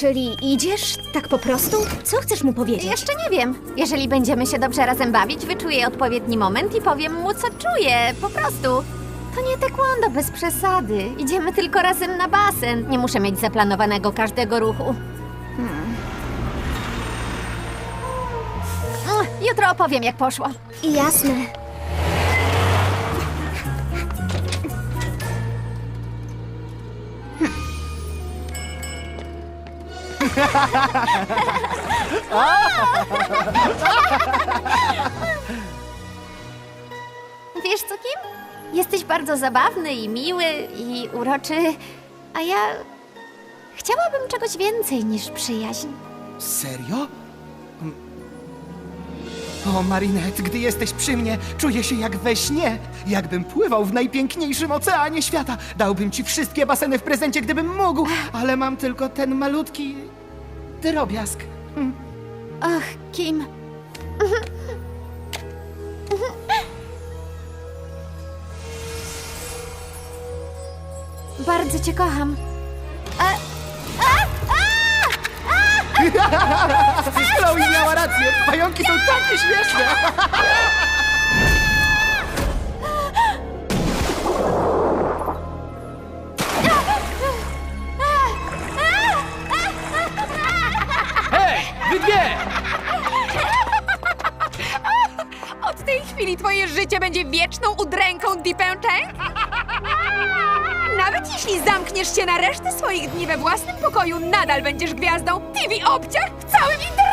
Czyli idziesz tak po prostu? Co chcesz mu powiedzieć? Jeszcze nie wiem. Jeżeli będziemy się dobrze razem bawić, wyczuję odpowiedni moment i powiem mu, co czuję. Po prostu. To nie taekwondo bez przesady. Idziemy tylko razem na basen. Nie muszę mieć zaplanowanego każdego ruchu. Hmm. Mm, Jutro opowiem, jak poszło. Jasne. Wiesz co, Kim? Jesteś bardzo zabawny i miły i uroczy, a ja chciałabym czegoś więcej niż przyjaźń. Serio? Mm. O, Marinette, gdy jesteś przy mnie, czuję się jak we śnie. Jakbym pływał w najpiękniejszym oceanie świata. Dałbym ci wszystkie baseny w prezencie, gdybym mógł, ale mam tylko ten malutki drobiazg. Och, Kim. Bardzo cię kocham. Chloe miała rację, pająki są takie śmieszne. Chwili twoje życie będzie wieczną udręką Deepęczek? Nawet jeśli zamkniesz się na resztę swoich dni we własnym pokoju, nadal będziesz gwiazdą TV obciach w całym internecie!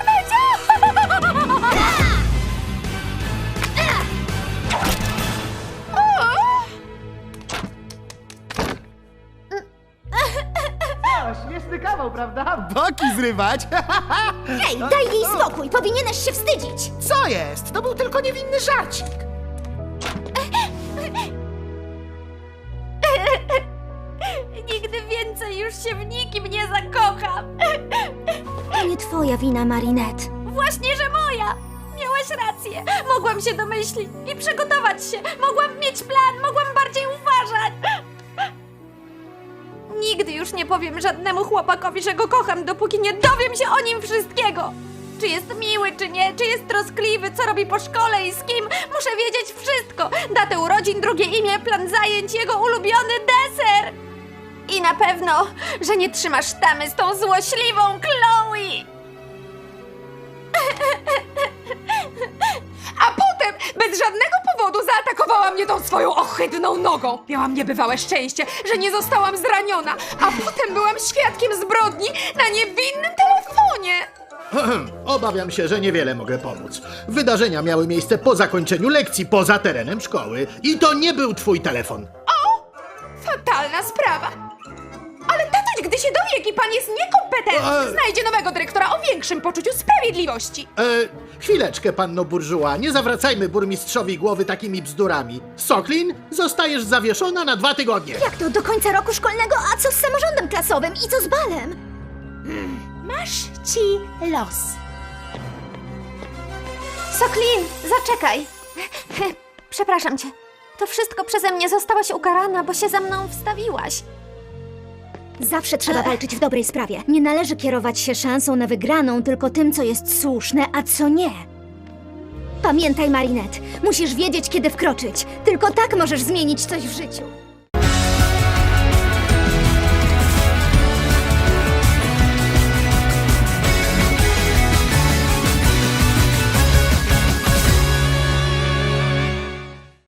Śmieszny kawał, prawda? Boki zrywać. Ej, daj jej spokój, powinieneś się wstydzić. Co jest? To był tylko niewinny żarcik. Nigdy więcej już się w nikim nie zakocham. To nie twoja wina, Marinette. Właśnie, że moja. Miałaś rację. Mogłam się domyślić i przygotować się. Mogłam mieć plan, mogłam bardziej uważać. Nigdy już nie powiem żadnemu chłopakowi, że go kocham, dopóki nie dowiem się o nim wszystkiego. Czy jest miły, czy nie, czy jest troskliwy, co robi po szkole i z kim. Muszę wiedzieć wszystko. Datę urodzin, drugie imię, plan zajęć, jego ulubiony deser. I na pewno, że nie trzymasz tamy z tą złośliwą Chloe. Mnie tą swoją ohydną nogą. Miałam niebywałe szczęście, że nie zostałam zraniona, a potem byłam świadkiem zbrodni na niewinnym telefonie. Obawiam się, że niewiele mogę pomóc. Wydarzenia miały miejsce po zakończeniu lekcji, poza terenem szkoły. I to nie był twój telefon. Fatalna sprawa. Ale tatuś, gdy się dowie, pan jest niekompetentny, E. znajdzie nowego dyrektora o większym poczuciu sprawiedliwości. E, chwileczkę, panno burżuła, nie zawracajmy burmistrzowi głowy takimi bzdurami. Soklin, zostajesz zawieszona na dwa tygodnie. Jak to do końca roku szkolnego? A co z samorządem klasowym? I co z balem? Masz ci los. Soklin, zaczekaj. Przepraszam cię. To wszystko przeze mnie zostałaś ukarana, bo się za mną wstawiłaś. Zawsze trzeba walczyć w dobrej sprawie. Nie należy kierować się szansą na wygraną, tylko tym, co jest słuszne, a co nie. Pamiętaj, Marinette, musisz wiedzieć, kiedy wkroczyć. Tylko tak możesz zmienić coś w życiu.